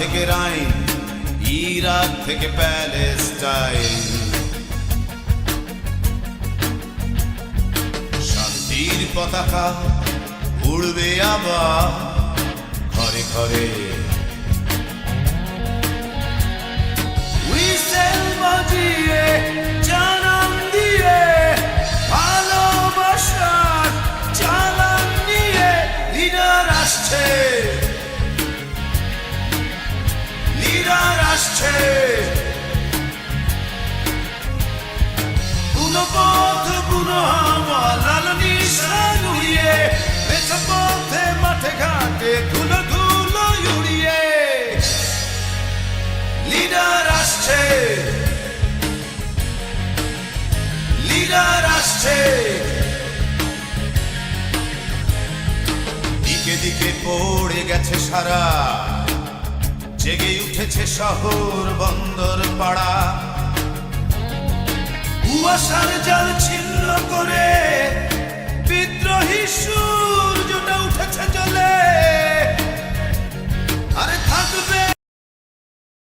থেকে রাইন ইরাক থেকে প্যালেস্টাইন। শান্তির পতাকা উড়বে আবার ঘরে ঘরে। আসছে। পথ পথে মাঠে ঘাটে ধুলো ধুলো উড়িয়ে। লিডার আসছে। লিডার আসছে। দিকে দিকে পড়ে গেছে সারা। উঠেছে শহর বন্দর পাড়া। কুয়াশার জল